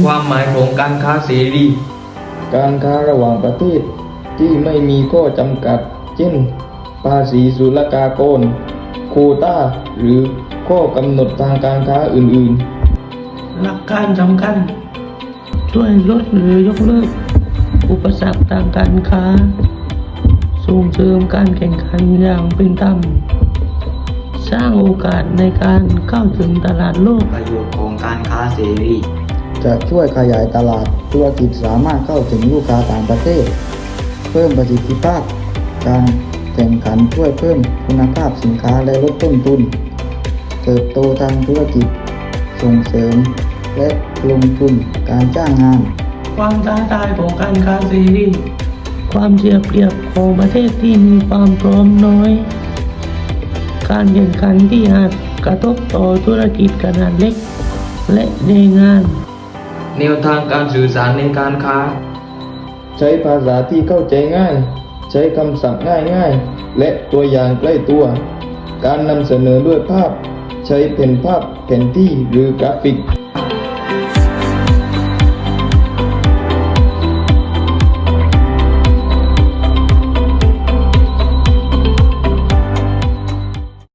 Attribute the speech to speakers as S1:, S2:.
S1: ความหมายของการค้าเสรี
S2: การค้าระหว่างประเทศที่ไม่มีข้อจำกัด เช่น ภาษีศุลกากร โควต้า หรือข้อกำหนดทางการค้าอื่น
S3: หลักการสำคัญ ช่วยลดหรือยกเลิก อุปสรรคทางการค้า ส่งเสริมการแข่งขันอย่างเป็นธรรมสร้างโอกาสในการเข้าถึงตลาดโลก
S1: ประโยชน์ของการค้าเสรี
S2: ๆ จะช่วยขยายตลาดธุรกิจสามารถเข้าถึงลูกค้าต่างประเทศ เพิ่มประสิทธิภาพ การแข่งขันช่วยเพิ่มคุณภาพสินค้าและลดต้นทุน เติบโตทางธุรกิจ ส่งเสริม และลงทุนการจ้างงาน
S3: ความท้าทายของการค้าเสรีความเสียเปรียบของประเทศที่มีความพร้อมน้อย การแข่งขันที่อาจกระทบต่อธุรกิจขนาดเล็ก และแรงงาน
S1: แนวทางการสื่อสารในการค้า
S2: ใช้ภาษาที่เข้าใจง่าย ใช้คำสั่งง่ายๆ และตัวอย่างใกล้ตัว การนำเสนอด้วยภาพ ใช้เป็นภาพแผนที่หรือกราฟิก